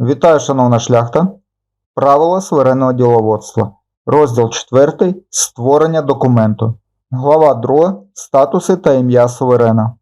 Вітаю, шановна шляхта. Правила суверенного діловодства. Розділ 4. Створення документу. Глава 2. Статуси та ім'я суверена.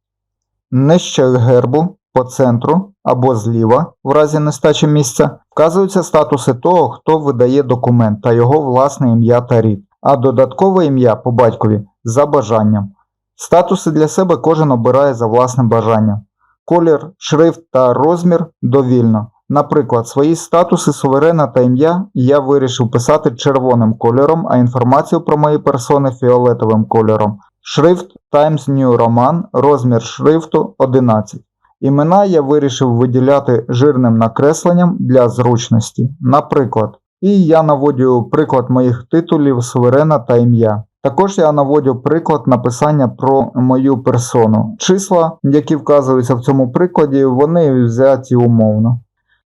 Нижче гербу по центру або зліва, в разі нестачі місця, вказуються статуси того, хто видає документ та його власне ім'я та рід, а додаткове ім'я по батькові за бажанням. Статуси для себе кожен обирає за власним бажанням. Колір, шрифт та розмір довільно. Наприклад, свої статуси суверена та ім'я я вирішив писати червоним кольором, а інформацію про мої персони фіолетовим кольором. Шрифт Times New Roman, розмір шрифту 11. Імена я вирішив виділяти жирним накресленням для зручності. Наприклад, і я наводю приклад моїх титулів суверена та ім'я. Також я наводю приклад написання про мою персону. Числа, які вказуються в цьому прикладі, вони взяті умовно.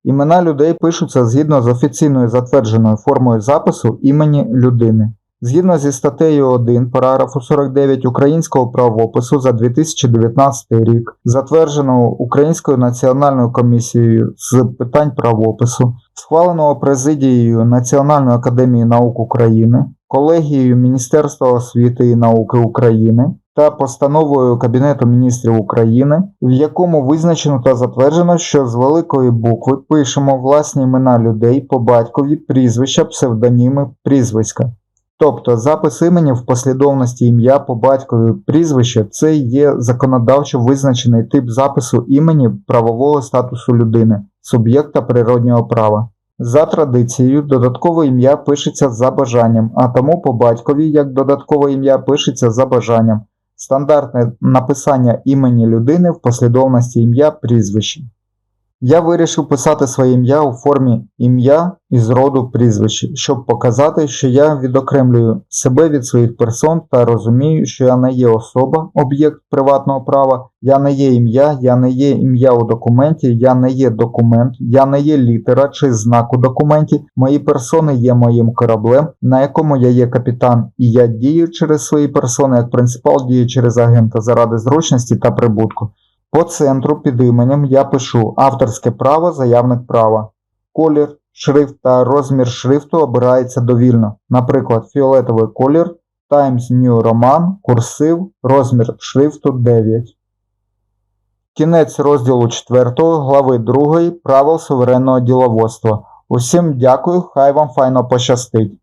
Імена людей пишуться згідно з офіційною затвердженою формою запису імені людини. Згідно зі статтею 1 параграфу 49 Українського правопису за 2019 рік, затвердженого Українською національною комісією з питань правопису, схваленого президією Національної академії наук України, колегією Міністерства освіти і науки України та постановою Кабінету міністрів України, в якому визначено та затверджено, що з великої букви пишемо власні імена людей по батькові, прізвища, псевдоніми, прізвиська. Тобто запис імені в послідовності ім'я по батькові прізвище це є законодавчо визначений тип запису імені правового статусу людини, суб'єкта природнього права. За традицією, додаткове ім'я пишеться за бажанням, а тому по батькові як додаткове ім'я пишеться за бажанням. Стандартне написання імені людини в послідовності ім'я прізвище. Я вирішив писати своє ім'я у формі ім'я із роду прізвище, щоб показати, що я відокремлюю себе від своїх персон та розумію, що я не є особа, об'єкт приватного права, я не є ім'я, я не є ім'я у документі, я не є документ, я не є літера чи знак у документі. Мої персони є моїм кораблем, на якому я є капітан, і я дію через свої персони, як принципал дію через агента заради зручності та прибутку. По центру під іменем я пишу авторське право, заявник права. Колір, шрифт та розмір шрифту обирається довільно. Наприклад, фіолетовий колір, Times New Roman, курсив, розмір шрифту 9. Кінець розділу 4 глави 2 правил суверенного діловодства. Усім дякую, хай вам файно пощастить.